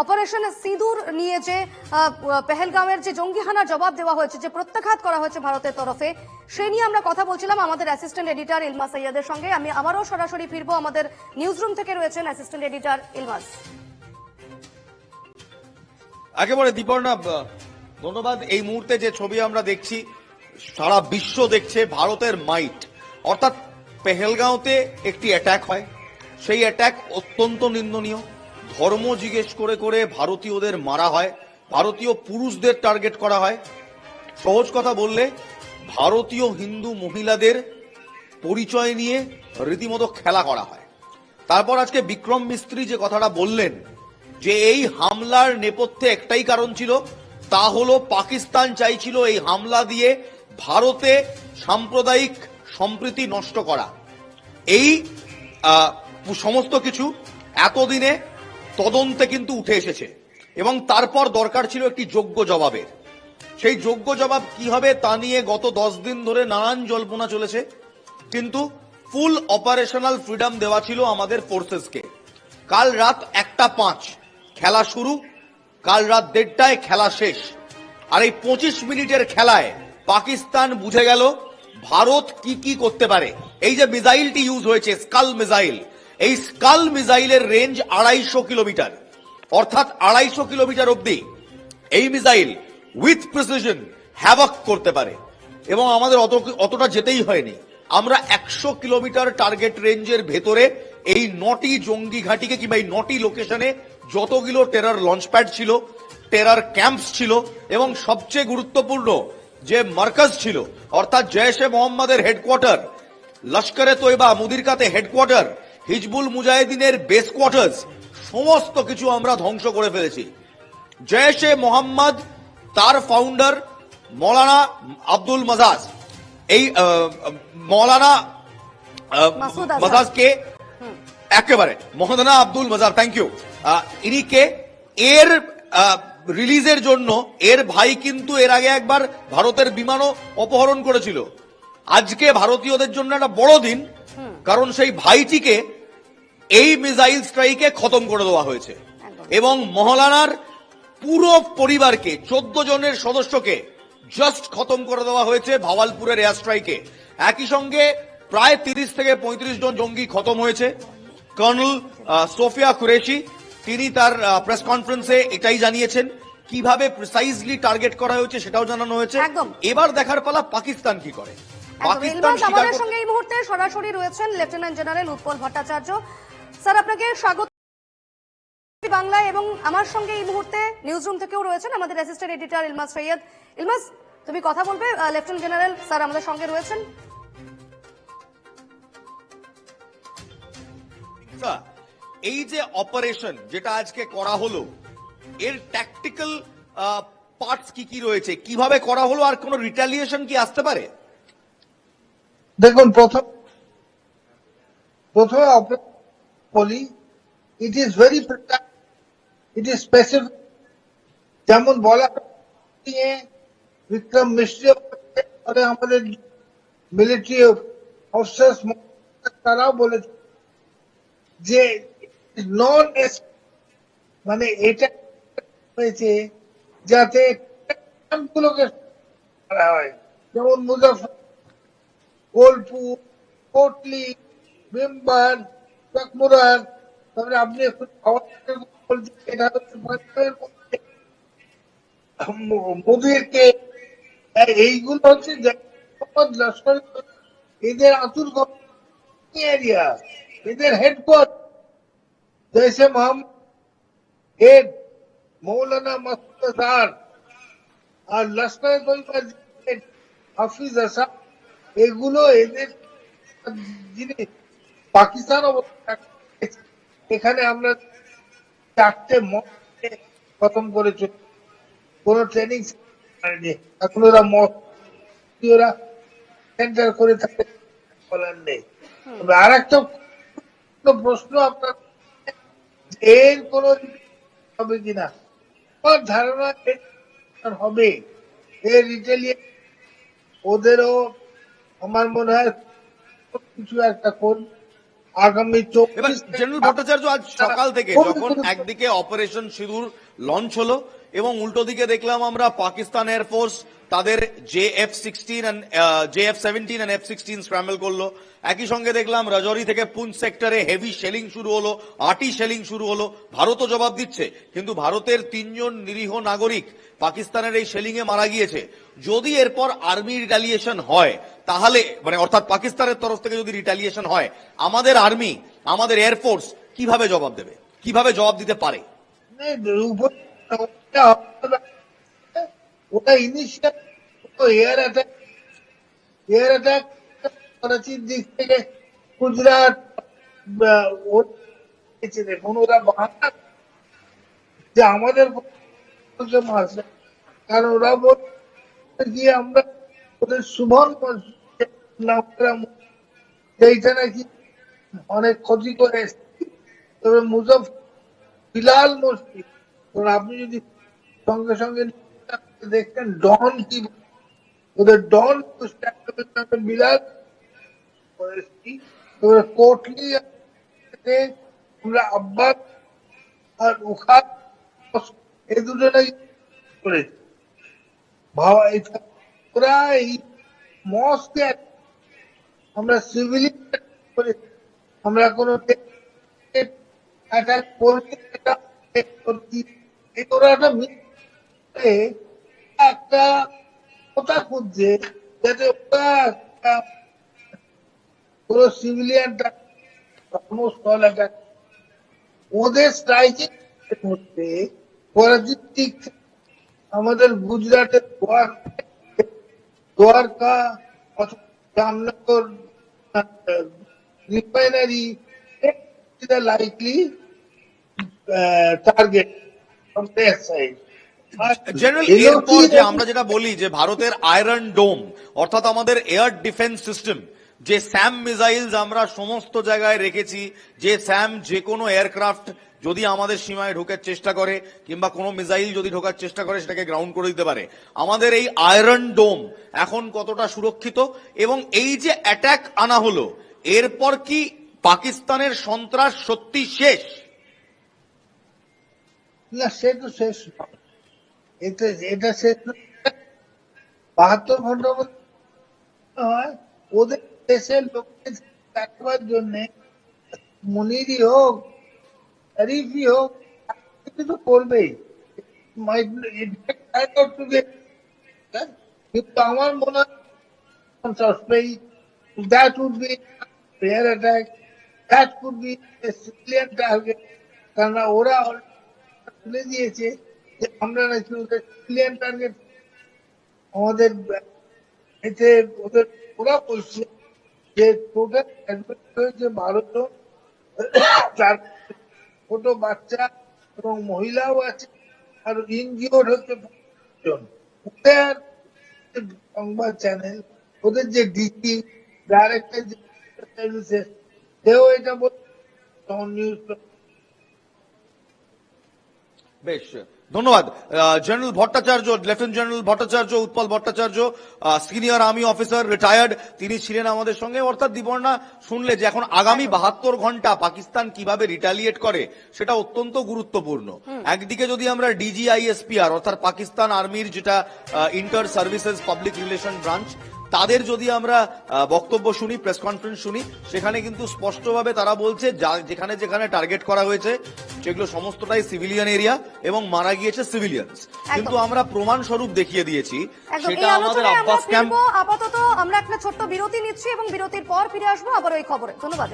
Operation সিঁদুর নিয়ে যে আহ, পেহেলগাঁওয়ের যে জঙ্গি হানার জবাব দেওয়া হয়েছে যে প্রত্যাঘাত করা হয়েছে ভারতের তরফে সে নিয়ে আমরা কথা বলছিলাম আমাদের অ্যাসিস্ট্যান্ট এডিটর ইলমাস সৈয়দের সঙ্গে। আমি আবারও সরাসরি ফিরবো আমাদের নিউজ রুম থেকে রয়েছেন অ্যাসিস্ট্যান্ট এডিটর ইলমাস একেবারে দীপর্ণা ধন্যবাদ। এই মুহূর্তে যে ছবি আমরা দেখছি সারা বিশ্ব দেখছে ভারতের মাইট অর্থাৎ পেহেলগাঁওতে একটি অ্যাটাক হয়। সেই অ্যাটাক অত্যন্ত নিন্দনীয়। ধর্ম জিজ্ঞেস করে করে ভারতীয়দের মারা হয়, ভারতীয় পুরুষদের টার্গেট করা হয়। সহজ কথা বললে, ভারতীয় হিন্দু মহিলাদের পরিচয় নিয়ে রীতিমতো খেলা করা হয়। তারপর আজকে বিক্রম মিস্ত্রি যে কথাটা বললেন, যে এই হামলার নেপথ্যে একটাই কারণ ছিল, তা হলো পাকিস্তান চাইছিল এই হামলা দিয়ে ভারতে সাম্প্রদায়িক সম্প্রীতি নষ্ট করা। এই সমস্ত কিছু এতদিনে তদন্তে কিন্তু উঠে এসেছে। এবং তারপর দরকার ছিল একটি যোগ্য জবাবের। সেই যোগ্য জবাব কি হবে তা নিয়ে গত দশ দিন ধরে নানান জল্পনা চলেছে। কিন্তু ফুল অপারেশনাল ফ্রিডম দেওয়া ছিল আমাদের ফোর্সেসকে। কাল রাত একটা পাঁচ, খেলা শুরু। কাল রাত দেড়টায় খেলা শেষ। আর এই পঁচিশ মিনিটের খেলায় পাকিস্তান বুঝে গেল, ভারত কি কি করতে পারে। এই যে মিসাইলটি ইউজ হয়েছে, স্কাল মিসাইল এই স্কাল মিসাইলের রেঞ্জ আড়াইশো কিলোমিটার। অর্থাৎ আড়াইশো কিলোমিটার অব্দি এই মিসাইল উইথ প্রিসিশন হ্যাভক করতে পারে। এবং আমাদের অত অতটা যেতেই হয়নি। আমরা একশো কিলোমিটার টার্গেট রেঞ্জের ভেতরে এই নটি জঙ্গি ঘাটিকে কিংবা এই নটি লোকেশনে যতগুলো টেরার লঞ্চপ্যাড ছিল টেরার ক্যাম্পস ছিল এবং সবচেয়ে গুরুত্বপূর্ণ যে মার্কাজ ছিল, অর্থাৎ জয়েশে মোহাম্মদের হেডকোয়ার্টার লস্করে তৈবা মুদিরকাতে হেডকোয়ার্টার হিজবুল মুজাহিদিনের বেস কোয়ার্টার্স সমস্ত কিছু আমরা ধ্বংস করে ফেলেছি। জয়েশে মোহাম্মদ তার ফাউন্ডার মৌলানা আব্দুল মাজাজ। এই মৌলানা। মাজাজকে একেবারে মহদানা আব্দুল মাজার থ্যাংক ইউ ইনি কে? এর রিলিজের জন্য এর ভাই কিন্তু এর আগে একবার ভারতের বিমানও অপহরণ করেছিল। আজকে ভারতীয়দের জন্য একটা বড় দিন কারণ সেই ভাইটিকে এই মিসাইল স্ট্রাইকে খতম করে দেওয়া হয়েছে। এবং মহলানার পুরো পরিবারকে চোদ্দ জনের সদস্যকে জাস্ট খতম করে দেওয়া হয়েছে ভাওয়ালপুরের এয়ার স্ট্রাইকে একই সঙ্গে প্রায় তিরিশ থেকে পঁয়ত্রিশ জন জঙ্গি খতম হয়েছে। কর্নেল সোফিয়া কুরেশি তিনি তার প্রেস কনফারেন্সে এটাই জানিয়েছেন। কীভাবে প্রিসাইজলি টার্গেট করা হয়েছে সেটাও জানানো হয়েছে। এবার দেখার পালা পাকিস্তান কি করে? পাকিস্তান আমাদের সঙ্গে এই মুহূর্তে সরাসরি রয়েছেন lieutenant general Utpal Bhattacharya. Sir আপনাকে স্বাগত বাংলায় এবং আমার সঙ্গে এই মুহূর্তে নিউজ রুম থেকেও রয়েছেন আমাদের অ্যাসিস্ট্যান্ট এডিটর ইলমাস সৈয়দ। ইলমাস তুমি কথা বলবে? লেফটেন্যান্ট জেনারেল স্যার আমাদের সঙ্গে রয়েছেন। এই যে অপারেশন যেটা আজকে করা হলো এর ট্যাকটিক্যাল পার্টস কি কি রয়েছে? কীভাবে করা হলো আর কোনো রিটালিয়েশন কি আসতে পারে? দেখুন প্রথম প্রথমে অপারেশন বলি it is very it is specific যেমন বলা নিয়ে বিক্রম মিশ্র আমাদের মিলিটারি অফিসার্স তারাও বলেছে যে নন মানে এটা হয়েছে যাতে করা হয়। যেমন মুজাফর বোলপুর, কোটলি মেম্বার মধ্যে মোদীরকে এইগুলো হচ্ছে এদের আতুর এরিয়া এদের হেডকোয়ার্টার জৈসে মোহাম্মদ হেড মৌলানা মাসুদ আজহার আর লস্কর তৈবার হাফিজ আসাদ এগুলো এদের জিনিস। পাকিস্তান অবস্থা এখানে আমরা চারটে মতকে খতম করে চলি কোন ট্রেনিং এখন ওরা মত ওরা সেন্টার করে থাকে বলার নেই। তবে আর একটা প্রশ্ন আপনার এর কোন হবে কিনা আমার ধারণা হবে। এর ওদেরও আমার মনে হয় কিছু একটা কোন আগামী এবার জেনারেল ভট্টাচার্য আজ সকাল থেকে যখন একদিকে অপারেশন সিঁদুর লঞ্চ হলো এবং উল্টো দিকে দেখলাম আমরা পাকিস্তান এয়ারফোর্স তাদের J F sixteen J F seventeen and F sixteen scramble করল। একই সঙ্গে দেখলাম রাজৌরি থেকে পুঞ্চ সেক্টরে হেভি শেলিং শুরু হলো, আটি শেলিং শুরু হলো। ভারতও জবাব দিচ্ছে, কিন্তু ভারতের তিনজন নিরীহ নাগরিক পাকিস্তানের এই শেলিং এ মারা গিয়েছে। যদি এরপর আর্মি রিটালিয়েশন হয়, তাহলে মানে অর্থাৎ পাকিস্তানের তরফ থেকে যদি রিটালিয়েশন হয়, আমাদের আর্মি আমাদের এয়ারফোর্স কীভাবে জবাব দেবে? কীভাবে জবাব দিতে পারে? দিক থেকে গুজরাট দেখুন, ওরা যে আমাদের কারণ ওরা আমরা ওদের শুভন সেইটা নাকি অনেক ক্ষতি করে তবে মুজফ বিলাল মসজিদ আপনি যদি সঙ্গে সঙ্গে দেখতেন ডন কি ওদের ডন বিলাল করেছি এবারে কোটলি আমরা আব্বাস আর উখাত এই দুটো নাকি করেছি ভাবা এটা ওরা এই মস্কে আমরা সিভিলিয়ান করেছি আমরা কোনো অ্যাটাক করছি এটা করছি এই ওরা একটা মিথ্যে একটা কথা খুঁজছে যাতে একটা পুরো সিভিলিয়ান ওদের স্ট্রাইকিং করাচির আমাদের গুজরাটের Dwarka Jamnagar refinery likely target from their side. General এরপর যে আমরা যেটা বলি যে ভারতের আয়রন ডোম অর্থাৎ আমাদের এয়ার ডিফেন্স সিস্টেম যে স্যাম মিসাইলস আমরা সমস্ত জায়গায় রেখেছি যে স্যাম যে কোনো এয়ারক্রাফট যদি আমাদের সীমায় ঢোকার চেষ্টা করে কিংবা কোনো মিসাইল যদি ঢোকার চেষ্টা করে সেটাকে গ্রাউন্ড করে দিতে পারে। আমাদের এই আয়রন ডোম এখন কতটা সুরক্ষিত? এবং এই যে অ্যাটাক আনা হলো এরপর কি পাকিস্তানের সন্ত্রাস সত্যি শেষ? না সে তো শেষ। এটা এটা শেষ নয়। বাহাত্তর ঘণ্টা মধ্যে হয় ওদের দেশের লোককে রাখবার জন্য মনিরই হোক শরীফই হোক কিছু তো করবেই Might not- it may turn out to be- হ্যাঁ? কিন্তু আমার মনে হয় suspect, that would be air attack, that could be a civilian target, কারণ ওরা তুলে দিয়েছে যে আমরা নাকি ওদের সিভিলিয়ান টার্গেট আমাদের, এতে ওদের ওরা বলছে যে টোটাল হয়েছে বারো তার ছোট বাচ্চা এবং মহিলাও আছে, আর হচ্ছে ওদের সংবাদ চ্যানেল ওদের যে ডিসি ডাইরেক্টর সার্ভিসেস সেও এটা বলছে নিউজ বেশ ধন্যবাদ। General Bhattacharya lieutenant general Bhattacharya Utpal Bhattacharya senior army officer retired তিনি ছিলেন আমাদের সঙ্গে। অর্থাৎ দিবর্ণা শুনলে যে এখন আগামী বাহাত্তর ঘণ্টা পাকিস্তান কীভাবে রিটালিয়েট করে সেটা অত্যন্ত গুরুত্বপূর্ণ। একদিকে যদি আমরা ডিজিআইএসপিআর অর্থাৎ পাকিস্তান আর্মির যেটা inter services public relation branch তাদের যদি আমরা বক্তব্য শুনি প্রেস কনফারেন্স শুনি সেখানে কিন্তু স্পষ্টভাবে তারা বলছে যেখানে যেখানে টার্গেট করা হয়েছে সেগুলো সমস্তটাই সিভিলিয়ান এরিয়া এবং মারা গিয়েছে সিভিলিয়ান কিন্তু আমরা প্রমাণ স্বরূপ দেখিয়ে দিয়েছি সেটা আমাদের আব্বাস ক্যাম্প আপাতত আমরা একটা ছোট্ট বিরতি নিচ্ছি এবং বিরতির পর ফিরে আসব আবার ওই খবরে। ধন্যবাদ